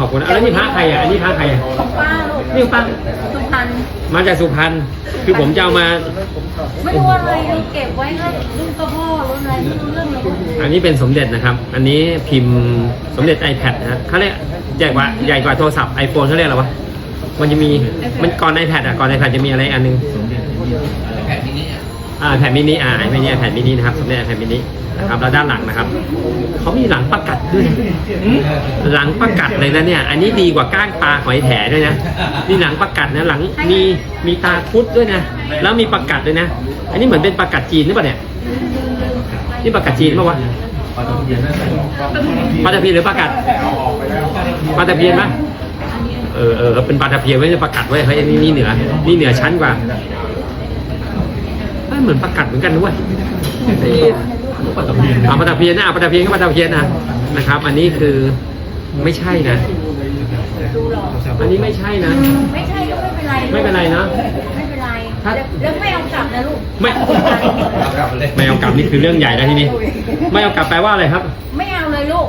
ขอบคุณนะแล้วนี่พระใครอะอันนี้พระใครอะของป้าลูกนี่ของป้าสุพรรณมาจากสุพรรณคือผมจะเอามา ไม่รู้อะไรลูกเก็บไว้ก็รุ่นกระพ่อรุ่นอะไรไม่รู้เรื่องเลยลูกอันนี้เป็นสมเด็จนะครับ อันนี้พิมพ์สมเด็จ iPad นะฮะเขาเรียกใหญ่กว่าใหญ่กว่าโทรศัพท์ iPhone เขาเรียกอะไรวะมันจะมีมันก่อน iPad อะก่อน iPad จะมีอะไรอันหนึง อ่าแผ่นมินิอ่าไม่ใช่แผ่นมินินะครับสมเด็จแผ่นมินินะครับแล้วด้านหลังนะครับเขามีหลังประกัดด้วยหลังประกัดเลยนะเนี่ย อันนี้ดีกว่าก้างปลาหอยแถด้วยนะนี่หลังประกัดนะหลังมีมีตาคุดด้วยนะแล้วมีประกัดด้วยนะ อันนี้เหมือนเป็นประกัดจีนหรือเปล่าเนี่ยนี่ประกัดจีนปะวะปลาตะเพียนหรือปลากัดปลาตะเพียนไหมเออเออเป็นปลาตะเพียนไม่ใช่ปลากัดเว้ยเฮ้ยนี่นี่เหนือ นี่เหนือชั้นกว่า เอ้ยเหมือนปลากัดเหมือนกันด้วยปลาตะเพียนอ่าปลาตะเพียนนะอะปลาตะเพียนก็ปลาตะเพียนนะนะครับ อันนี้คือไม่ใช่นะดูหรออันนี้ไม่ใช่นะ ไม่ใช่ก็ไม่เป็นไรลูกไม่เป็นไรนะไม่เป็นไรถ้าแล้วไม่เอากลับนะลูกไม่ไม่เอากลับนี่คือเรื่องใหญ่แล้วทีนี้ ไม่เอากลับแปลว่าอะไรครับ ไม่เอาเลยลูก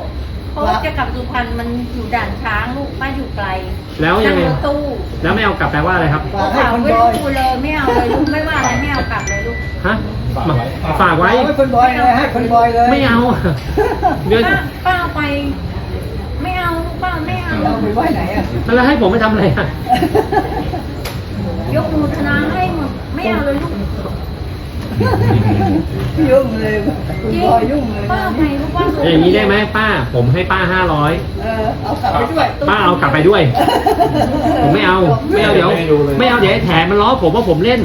เพราะว่าจะกลับสุพรรณมันอยู่ด่านช้างลูกป้าอยู่ไกล แล้วยังไงนั่รถตู้แล้วไม่เอากลับแปลว่าอะไรครับเอาฝากไว้ลูกเลยไม่เอาเลยลูกไม่ว่าอะไรไม่เอากลับเลยลูกฮะมาฝากไว้ให้คนบอยเลยให้คนบอยเลยไม่เอาเดี๋ยวป้าป้าเอาไป ไม่เอาลูกป้าไม่เอาเอาไปไว้ไหนอะแล้วให้ผมไปทำอะไรอะยกมือธนาให้หมดไม่เอาเลยลูก ยุ่งเลยคุณบอยยุ่งเลยป้านะเอาไปลูกป้าอย่างนี้ได้ไหมป้า ผมให้ป้าห้าร้อยเออเอากลับไปด้วยป้าเอากลับไปด้วย ผมไม่เอาไม่เอาเดี๋ยว ไม่เอาเดี๋ยวไอ้แถมมันล้อผมว่าผมเล่น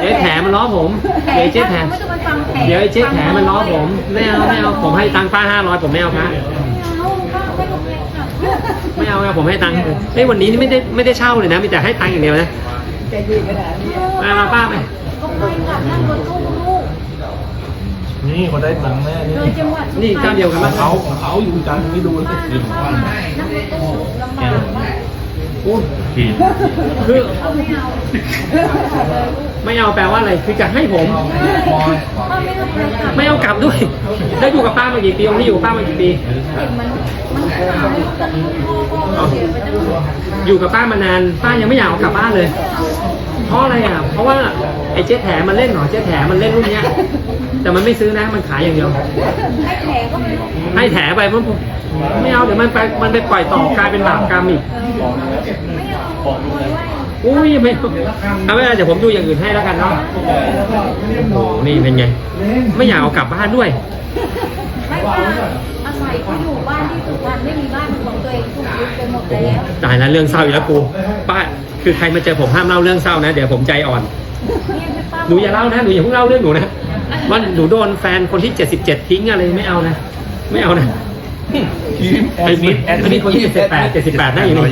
เดี๋ยวไอ้แถมมันล้อผมเดี๋ยวไอ้เจ๊แถม ไม่ต้องไปฟังแถเดี๋ยวไอ้เจ๊แถมมันล้อผมไม่เอาไม่เอาผมให้ตังค์ป้าห้าร้อยผมไม่เอาพระไม่เอาป้าไม่ต้องไปกลับไม่เอาไม่เอาผมให้ตังค์เฮ้ยวันนี้นี่ไม่ได้ไม่ได้เช่าเลยนะมีแต่ให้ตังค์อย่างเดียวนะแกดีขนาดนี้ มามาป้าไป ก็ไปกลับนั่งรถตู้ลูกนี่คนได้ตังค์แน่นี่เลยจังหวัดสุพรรณนี่เจ้าเดียวกันขปะองเขาของเขาอยู่จันทร์ไม่ดูเลยป้าป้านั่งรถตู้ลำบากมากโอ้คือเขาไม่เอา ไม่เอาแปลว่าอะไรคือจะให้ผมป้าไม่ต้องไปกลับไม่เอากลับด้วย แล้วอยู่กับป้ามากี่ปีองค์นี้อยู่กับป้ามากี่ปีมันมันหายตอนนี้พ่อพ่อเสียไปตั้งหมดอยู่กับป้ามานานป้ายังไม่อยากเอากลับบ้านเลย เพราะอะไรอะ เพราะว่าไอ้เจ๊แถมันเล่นเหรอเจ๊แถมันเล่นรุ่นเนี้ย แต่มันไม่ซื้อนะมันขายอย่างเดียว ให้แผลก็ไม่รู้ให้แถไปมันไม่เอาเดี๋ยวมันไปมันไปปล่อยต่อกลายเป็นบาปกรรมอีกไม่เอาคนไว้อุ้ยไม่เอาเอาไม่เป็นไรเดี๋ยวผมดูอย่างอื่นให้แล้วกันเนาะโอ้โหนี่เป็นไง ไม่อยากเอากลับบ้านด้วย ไม่ป้าอาศัยเขาอยู่บ้านที่สุพรรณไม่มีบ้านของตัวเองถูกยึดไปหมดแล้ว ตายแล้วเรื่องเศร้าอีกแล้วกูป้าคือใครมาเจอผมห้ามเล่าเรื่องเศร้านะ เดี๋ยวผมใจอ่อน เนี่ยให้ป้าหนูอย่าเล่านะหนูอย่าเพิ่งเล่าเรื่องหนูนะว่าหนูโดนแฟนคนที่ 77 ทิ้งอะไรไม่เอานะ ไม่เอานะ ไอ้มิดไอ้มิดคนที่78 78นั่งอยู่นี่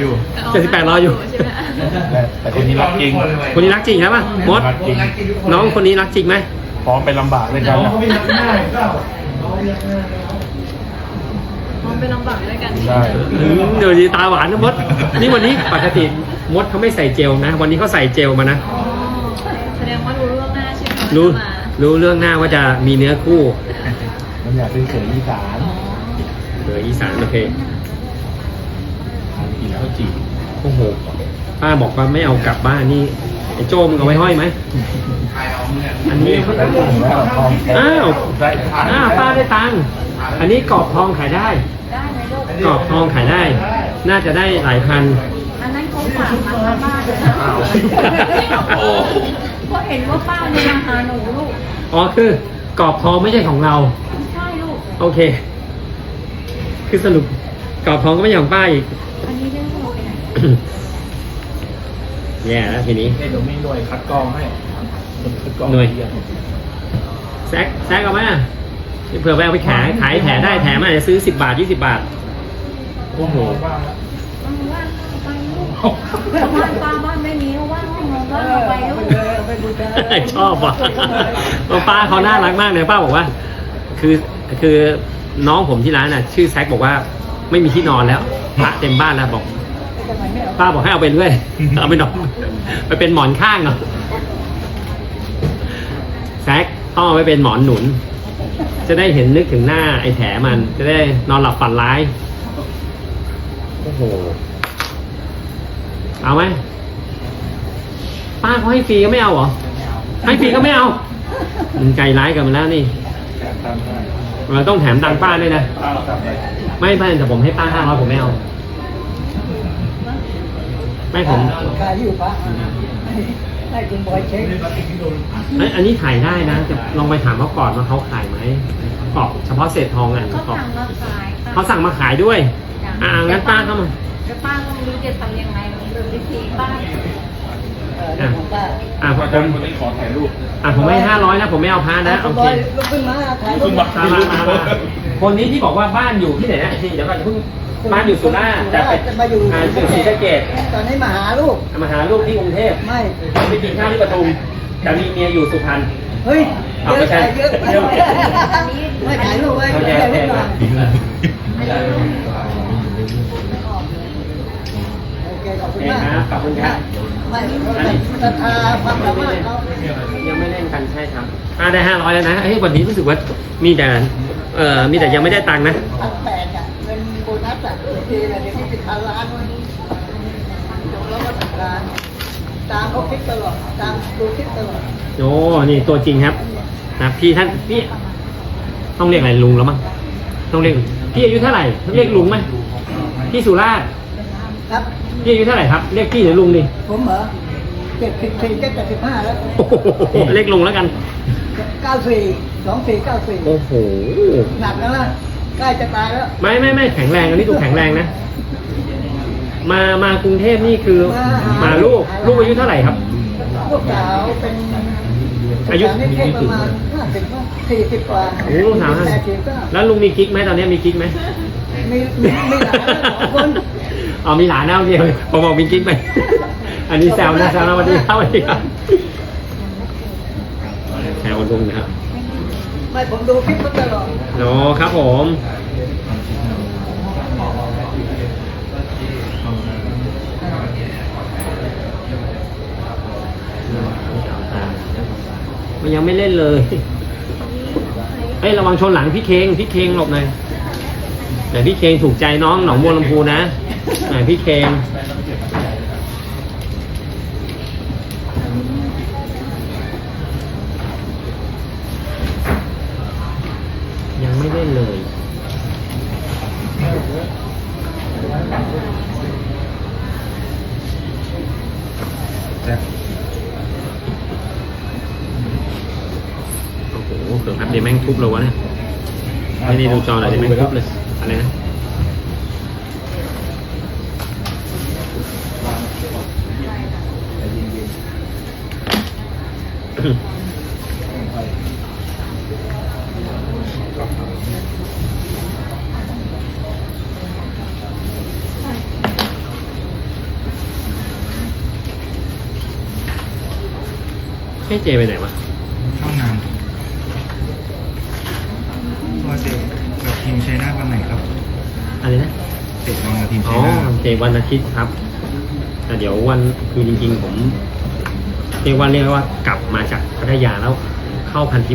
78รออยู่แต่คนนี้รักจริง คนนี้รักจริงครับป่ะมดรักจริงน้องคนนี้รักจริงไหมพร้อมไปลำบากด้วยกันนะมองไปลำบากด้วยกันใช่อืมเดี๋ยวดีตาหวานนะมด นี่วันนี้ปกติมดเขาไม่ใส่เจลนะ วันนี้เขาใส่เจลมานะอ๋อแสดงว่ารู้ล่วงหน้าใช่ไหมว่ารู้จะมารู้เรื่องหน้าว่าจะมีเนื้อคู่มันอยากเป็นเขยอีสาน อ๋อเอออีสานโอเคกินข้าวจี่โอ้โหป้าบอกว่าไม่เอากลับบ้านนี่ไอ้โจมึงเอาไว้ห้อยไหมอันนี้เขาได้ตังค์แล้วทองแท้อ้าวได้ตังค์อ้าวป้าได้ตังค์อันนี้กรอบทองขายได้ได้ไหมลูกกรอบทองขายได้ น่าจะได้หลายพันอันนั้นเขาฝากมาทางบ้านเลยนะอ้าวเพราะเห็นว่าป้าเนี่ยมาหาหนูลูกอ๋อคือกรอบทองไม่ใช่ของเราใช่ลูกโอเค คือสรุปกรอบทองก็ไม่ใช่ของป้าอีก อันนี้เรื่องของไปไหนแย่แล้วทีนี้ เดี๋ยวมีหน่วยคัดกรองให้คัดกรองหน่วยเรีนแซกแซกเอาไหมอะเผื่อไปเอาไปขายขายแถได้แถมอาจจะซื้อสิบบาทยี่สิบาท โอ้โห เอาว่างเอาไปลูกบ้านป้าบ้านไม่มีเอาว่างเอาว่างเอาไปลูกไปดูกันชอบว่ะป้าเขาน่ารักมากเลยป้าบอกว่า คือคือ น้องผมที่ร้านน่ะ ชื่อแซกบอกว่าไม่มีที่นอนแล้วพระเต็มบ้านแล้วบอกป้าบอกให้เอาไปเรื่อยเอาไปนอนไปเป็นหมอนข้างเนาะแซกต้องเอาไปเป็นหมอนหนุน จะได้เห็นนึกถึงหน้าไอ้แถมัน จะได้นอนหลับฝันร้ายอ้โหเอาไหมป้าเขาให้ฟรีก็ไม่เอาเหรอให้ฟรีก็ไม่เอามันใจร้ายกันมาแล้วนี่แถมตังค์ให้ เราต้องแถมตังค์ป้าด้วยนะป้าเราทำอะไรไม่ไม่แต่ผมให้ป้าห้าร้อยผมไม่เอา ไม่ผมขายอยู่ปะให้คุณบอยเช็คเอ้ยอันนี้ขายได้นะจะลองไปถามเขาก่อนว่าเขาขายไหมกรอบเฉพาะเศษทองอะเขากรอบสั่งมาขายค่ะเขาสั่งมาขายด้วย อ่างั้นป้าเข้ามาแล้วป้าก็ไม่รู้จะทำยังไงมันเป็นวิธีป้าเออเรื่องของป้าอ่าผป้ามจังคนนี้ขอถ่ายรูปอ่าผมให้ห้าร้อยนะผมไม่เอาพานะคุโอณบเคอยลุกขึ้นมาถ่ายรูปมามามามาคนนี้ที่บอกว่าบ้านอยู่ที่ไหนนะที่เดี๋ยวก่อนเพิ่งบ้านอยู่สุราษฎร์แต่ไปจะมาอยู่อ่าอยู่ศรีสะเกษตอนนี้มาหาลูกมาหาลูกที่กรุงเทพไม่ไปกินข้าวที่ปทุมแต่มีเมียอยู่สุพรรณเฮ้ยเอาเยไม่อะใช่ไปเยอะไปเดี๋ยวไม่ถ่ายรูปไว้โอเคถ่ายโอเครูปมาโอเค ขอบโอคุณเคมากครับขอบคุณครับไม่ศรัทธาความสามารถเขายังไม่เล่นกันใช่ครับอ่าได้ห้าร้อยแล้วนะเฮ้ยวันนี้รู้สึกว่ามีแต่เอ่อมีแต่ยังไม่ได้ตังค์นะพันแปดอะเงินโบนัสอะโอเคเลยเดี๋ยวนี้เป็นพันล้านวันนี้จบแล้วก็ทำงานตามเขาคิดตลอดตามดูคิดตลอดโอ้นี่ตัวจริงครับนะพี่ท่านพี่ต้องเรียกอะไรลุงแล้วมั้งต้องเรียกพี่อายุเท่าไหร่ต้องเรียกลุงไหมพี่สุราษฎร์ ครับ พี่อายุเท่าไหร่ครับ เรียกพี่หรือลุงดิผมเหรอเจ็ดสิบสี่เจ็ดสิบห้าแล้วโอ้โหเรียกลุงแล้วกัน เก้าสี่สองสี่เก้าสี่โอ้โห หนักแล้วนะใกล้จะตายแล้ว ไม่ไม่ไม่แข็งแรงอันนี้ดูแข็งแรงนะ มามากรุงเทพนี่คือมาลูกลูกอายุเท่าไหร่ครับ ลูกสาวเป็นอายุลูกสวนี่แค่ประมาณห้าสิบสี่สิบกว่าโอ้ลูกสาวห้าแปสิดบสิบเก้าแล้วลุงมีกิ๊กไหมตอนนี้มีกิ๊กไหมมีมีมีหลานแล้วสองคน อ๋อมีหลานแล้วโอเคผมบอกมีกิ๊กไป อันนี้แซวนะแซวนะสวัสดีครับสวัสดีครับแซวลุงนะครับไม่ผมดูคลิปเขาตลอดโอ้ครับผมมันยังไม่เล่นเลยเอ้ยระวังชนหลังพี่เคงพี่เคงหลบหน่อยแต่พี่เคงถูกใจน้องหนองบัวลำพูนะ ไหนพี่เคงยังไม่เล่นเลยโอ้โหเกือบแป๊บเดียวแม่งทุบเลยวะเนี่ยไม่ได้ดูจอหน่อยดิแม่งทุบเลยอะไรนะ ให้เจไปไหนวะเข้างานว่าเตะกับทีมชัยนาทวันไหนครับอะไรนะเตะบอลกับทีมอ๋ชัอยนาทเจวันอาทิตย์ครับแต่เดี๋ยววันคือจริงๆผม เรียกว่าเรียกว่ากลับมาจากพัทยาแล้วเข้าพันทิ